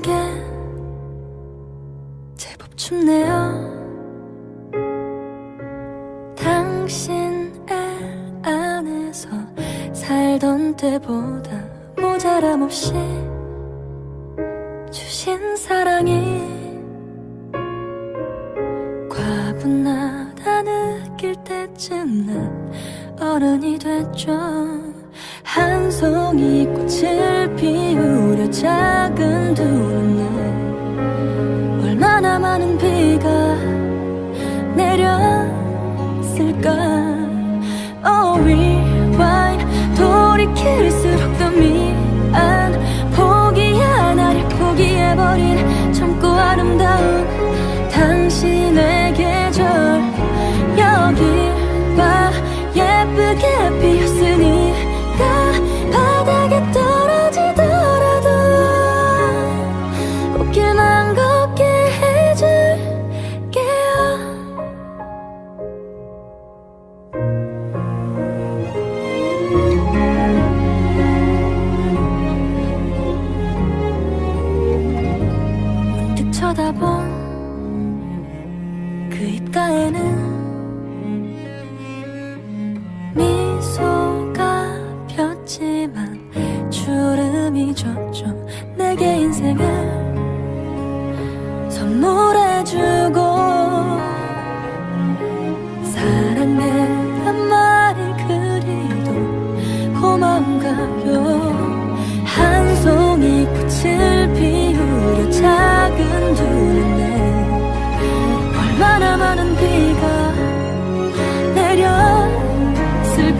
게 제법 춥네요. 당신의 안에서 살던 때보다 모자람 없이 주신 사랑이 과분하다 느낄 때쯤 난 어른이 됐죠. 한 송이 꽃을 피우려 작은 두 눈에 얼마나 많은 비가 내렸을까? Oh rewind. 돌이킬수록 더 미안. 포기야 나를 포기해버린 젊고 아름다운 당신의 계절. 여기 그 입가에는 미소가 폈지만 주름이 졌죠 내게 인생을 선물해주고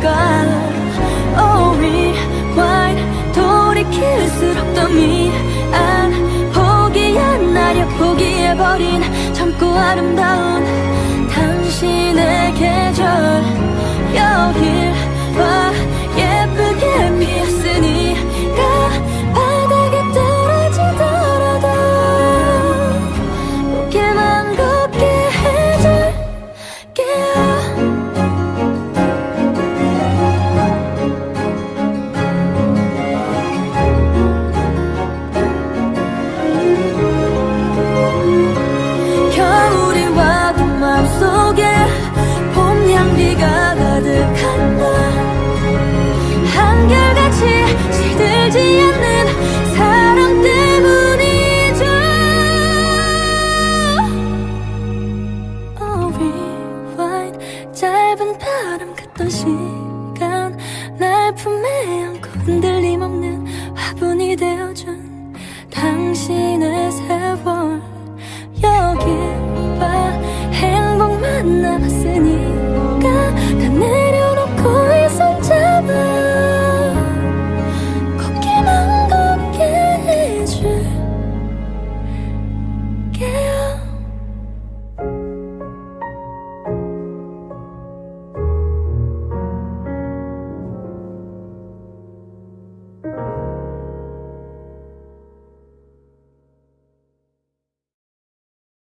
내렸을까 Oh rewind 돌이킬수록 더 미안. 포기야 나려 포기해버린 젊고 아름다운 당신의 계절. 여길 봐 흔들림 없는 화분이 되어준